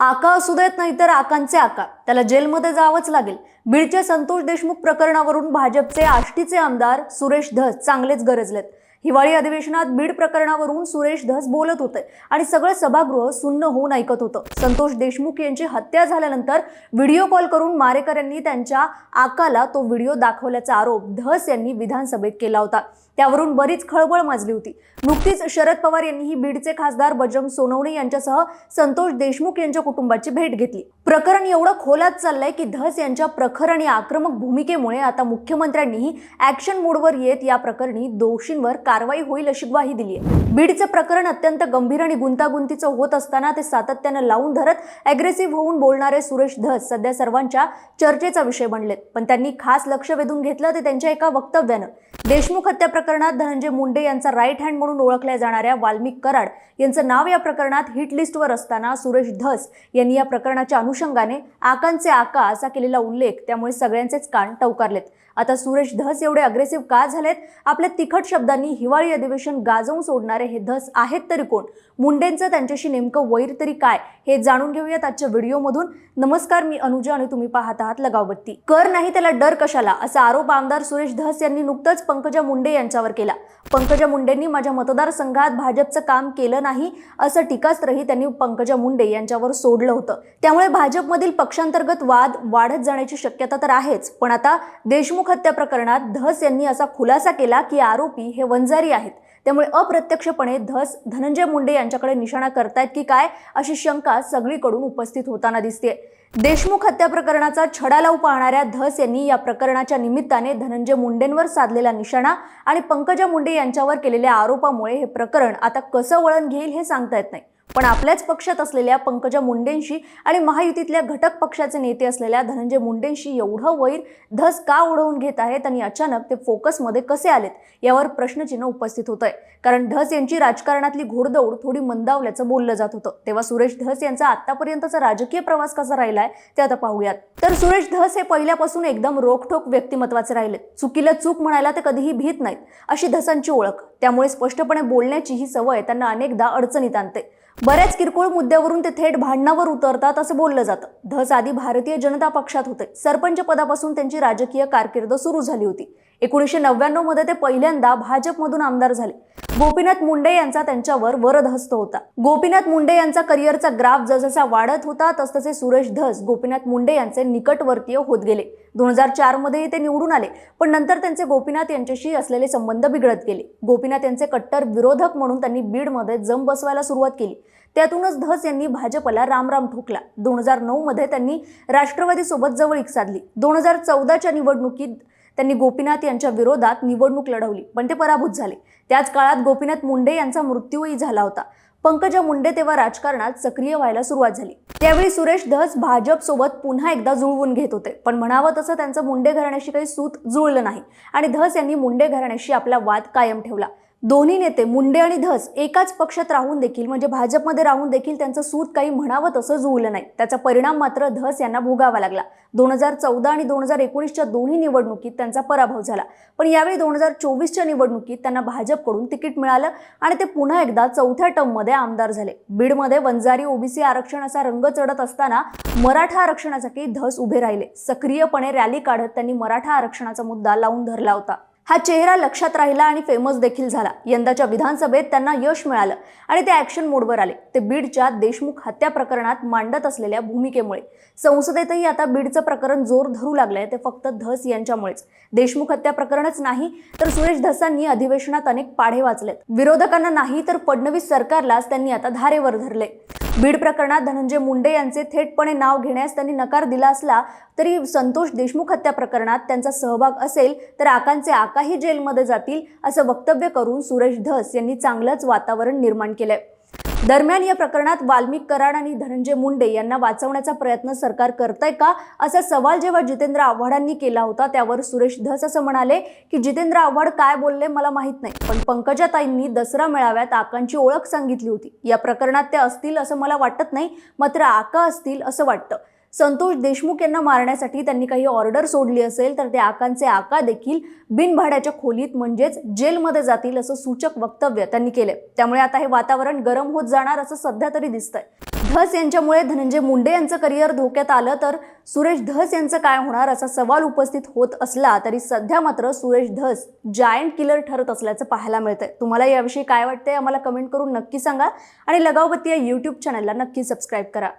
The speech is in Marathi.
आका असू देत नाही तर आकांचे आका. त्याला जेलमध्ये जावंच लागेल. बीडच्या संतोष देशमुख प्रकरणावरून भाजपचे आष्टीचे आमदार सुरेश धस चांगलेच गरजलेत. हिवाळी अधिवेशनात बीड प्रकरणावरून सुरेश धस बोलत होते आणि सगळं सभागृह सुन्न होऊन ऐकत होतं. संतोष देशमुख यांची हत्या झाल्यानंतर व्हिडिओ कॉल करून मारेकऱ्यांनी त्यांच्या आकाला तो व्हिडिओ दाखवल्याचा आरोप धस यांनी विधानसभेत केला होता. त्यावरून बरीच खळबळ माजली होती. नुकतीच शरद पवार यांनीही बीडचे खासदार बजरंग सोनवणे यांच्यासह संतोष देशमुख यांच्या कुटुंबाची भेट घेतली. प्रकरण एवढं खोलात चाललंय की धस यांच्या प्रखर आणि आक्रमक भूमिकेमुळे आता मुख्यमंत्र्यांनीही ऍक्शन मोडवर येत या प्रकरणी दोषींवर कारवाई होईल अशी ग्वाही दिली आहे बीडचं प्रकरण अत्यंत गंभीर आणि गुंतागुंतीचं होत असताना ते सातत्यानं लावून धरत अग्रेसिव्ह होऊन बोलणारे सुरेश धस सध्या सर्वांच्या चर्चेचा विषय बनलेत. पण त्यांनी खास लक्ष वेधून घेतलं ते त्यांच्या एका वक्तव्यानं. देशमुख हत्या प्रकरणात धनंजय मुंडे यांचा राईट हँड म्हणून ओळखल्या जाणाऱ्या वाल्मिक कराड यांचं नाव या प्रकरणात हिट लिस्टवर असताना सुरेश धस यांनी या प्रकरणाच्या अनुषंगाने आकांचे आका असा केलेला उल्लेख त्यामुळे सगळ्यांचेच कान टवकारलेत. आता सुरेश धस एवढे अग्रेसिव्ह का झालेत? आपल्या तिखट शब्दांनी हिवाळी अधिवेशन गाजवून सोडणारे हे धस आहेत तरी कोण? मुंडेंचं त्यांच्याशी नेमकं वैर तरी काय? हे जाणून घेऊयात आजच्या व्हिडिओमधून. नमस्कार मी अनुजा आणि तुम्ही पाहत आहात लगावबत्ती. कर नाही त्याला डर कशाला? असा आरोप आमदार सुरेश धस यांनी नुकतंच पंकजा मुंडे यांच्यावर केला. पंकजा मुंडेंनी माझ्या मतदारसंघात भाजपचं काम केलं नाही असं टीकास्त्रही त्यांनी पंकजा मुंडे यांच्यावर सोडलं होतं. त्यामुळे भाजपमधील पक्षांतर्गत वाद वाढत जाण्याची शक्यता तर आहेच. पण आता देशमुख हत्या प्रकरणात धस यांनी असा खुलासा केला की आरोपी हे वंजारी आहेत. त्यामुळे अप्रत्यक्षपणे धस धनंजय मुंडे यांच्याकडे निशाणा करतायत की काय अशी शंका सगळीकडून उपस्थित होताना दिसते देशमुख हत्या प्रकरणाचा छडा लावू पाहणाऱ्या धस यांनी या प्रकरणाच्या निमित्ताने धनंजय मुंडेंवर साधलेला निशाणा आणि पंकजा मुंडे यांच्यावर केलेल्या आरोपामुळे हे प्रकरण आता कसं वळण घेईल हे सांगता येत नाही. पण आपल्याच पक्षात असलेल्या पंकजा मुंडेंशी आणि महायुतीतल्या घटक पक्षाचे नेते असलेल्या धनंजय मुंडेंशी एवढं वैर धस का ओढवून घेत आहेत आणि अचानक ते फोकसमध्ये कसे आलेत यावर प्रश्नचिन्ह उपस्थित होत आहे कारण धस यांची राजकारणातली घोडदौड थोडी मंदावल्याचं बोललं जात होतं. तेव्हा सुरेश धस यांचा आतापर्यंतचा राजकीय प्रवास कसा राहिलाय ते आता पाहूयात. तर सुरेश धस हे पहिल्यापासून एकदम रोखठोक व्यक्तिमत्वाचे राहिले चुकीला चूक म्हणायला ते कधीही भीत नाहीत अशी धसांची ओळख. त्यामुळे स्पष्टपणे बोलण्याची ही सवय त्यांना अनेकदा अडचणीत आणते. बऱ्याच किरकोळ मुद्द्यावरून ते थेट भांडणावर उतरतात असं बोललं जातं. धस आधी भारतीय जनता पक्षात होते. सरपंच पदापासून त्यांची राजकीय कारकीर्द सुरू झाली होती. एकोणीसशे नव्याण्णवमध्ये ते पहिल्यांदा भाजपमधून आमदार झाले. गोपीनाथ मुंडे यांचा त्यांच्यावर वरदहस्त होता. गोपीनाथ मुंडे यांचा करिअरचा ग्राफ जसजसा वाढत होता तसतसे सुरेश धस गोपीनाथ मुंडे यांचे निकटवर्तीय होत गेले. दोन हजार चारमध्ये ते निवडून आले पण नंतर त्यांचे गोपीनाथ यांच्याशी असलेले संबंध बिघडत गेले. गोपीनाथ यांचे कट्टर विरोधक म्हणून त्यांनी बीडमध्ये जम बसवायला सुरुवात केली. त्यातूनच धस यांनी भाजपला रामराम ठोकला. दोन हजार नऊ मध्ये त्यांनी राष्ट्रवादीसोबत जवळीक साधली. दोन हजार चौदाच्या निवडणुकीत त्यांनी गोपीनाथ यांच्या विरोधात निवडणूक लढवली. पण ते पराभूत झाले. त्याच काळात गोपीनाथ मुंडे यांचा मृत्यूही झाला होता. पंकजा मुंडे तेव्हा राजकारणात सक्रिय व्हायला सुरुवात झाली. त्यावेळी सुरेश धस भाजप सोबत पुन्हा एकदा जुळवून घेत होते. पण म्हणावं तसं त्यांचं मुंडे घराण्याशी काही सूत जुळलं नाही. आणि धस यांनी मुंडे घराण्याशी आपला वाद कायम ठेवला. दोन्ही नेते मुंडे आणि धस एकाच पक्षात राहून देखील म्हणजे भाजपमध्ये राहून देखील त्यांचं सूत काही म्हणावं तसं जुळलं नाही. त्याचा परिणाम मात्र धस यांना भोगावा लागला. दोन हजार चौदा आणि दोन हजार एकोणीसच्या दोन्ही निवडणुकीत त्यांचा पराभव झाला. पण यावेळी दोन हजार चोवीसच्या निवडणुकीत त्यांना भाजपकडून तिकीट मिळालं आणि ते पुन्हा एकदा चौथ्या टर्ममध्ये आमदार झाले. बीडमध्ये वंजारी ओबीसी आरक्षणाचा रंग चढत असताना मराठा आरक्षणासाठी धस उभे राहिले. सक्रियपणे रॅली काढत त्यांनी मराठा आरक्षणाचा मुद्दा लावून धरला होता. हा चेहरा लक्षात राहिला आणि फेमस देखील झाला. यंदाच्या विधानसभेत त्यांना यश मिळालं आणि ते ॲक्शन मोडवर आले. ते बीडच्या देशमुख हत्या प्रकरणात मांडत असलेल्या भूमिकेमुळे. संसदेतही आता बीडचं प्रकरण जोर धरू लागलंय. ते फक्त धस यांच्यामुळेच. देशमुख हत्या प्रकरणच नाही तर सुरेश धसांनी अधिवेशनात अनेक पाढे वाचलेत. विरोधकांना नाही तर फडणवीस सरकारलाच त्यांनी आता धारेवर धरले बीड प्रकरणात धनंजय मुंडे यांचे थेटपणे नाव घेण्यास त्यांनी नकार दिला असला तरी संतोष देशमुख हत्या प्रकरणात त्यांचा सहभाग असेल तर आकांचे आकाही जेलमध्ये जातील असं वक्तव्य करून सुरेश धस यांनी चांगलंच वातावरण निर्माण केलंय. दरम्यान या प्रकरणात वाल्मिक कराड आणि धनंजय मुंडे यांना वाचवण्याचा प्रयत्न सरकार करतंय का? असा सवाल जेव्हा जितेंद्र आव्हाडांनी केला होता त्यावर सुरेश धस असं म्हणाले की जितेंद्र आव्हाड काय बोलले मला माहीत नाही पण पंकजाताईंनी दसरा मेळाव्यात आकांची ओळख सांगितली होती. या प्रकरणात ते असतील असं मला वाटत नाही मात्र आका असतील असं वाटतं. संतोष देशमुख यांना मारण्यासाठी त्यांनी काही ऑर्डर सोडली असेल तर ते आकांचे आका देखील बिनभाड्याच्या खोलीत म्हणजेच जेलमध्ये जातील असं सूचक वक्तव्य त्यांनी केले त्यामुळे आता हे वातावरण गरम होत जाणार असं सध्या तरी दिसतंय. धस यांच्यामुळे धनंजय मुंडे यांचं करिअर धोक्यात आलं तर सुरेश धस यांचं काय होणार असा सवाल उपस्थित होत असला तरी सध्या मात्र सुरेश धस जायंट किलर ठरत असल्याचं पाहायला मिळतंय. तुम्हाला याविषयी काय वाटतंय आम्हाला कमेंट करून नक्की सांगा आणि लगावबत्ती या यूट्यूब चॅनलला नक्की सबस्क्राईब करा.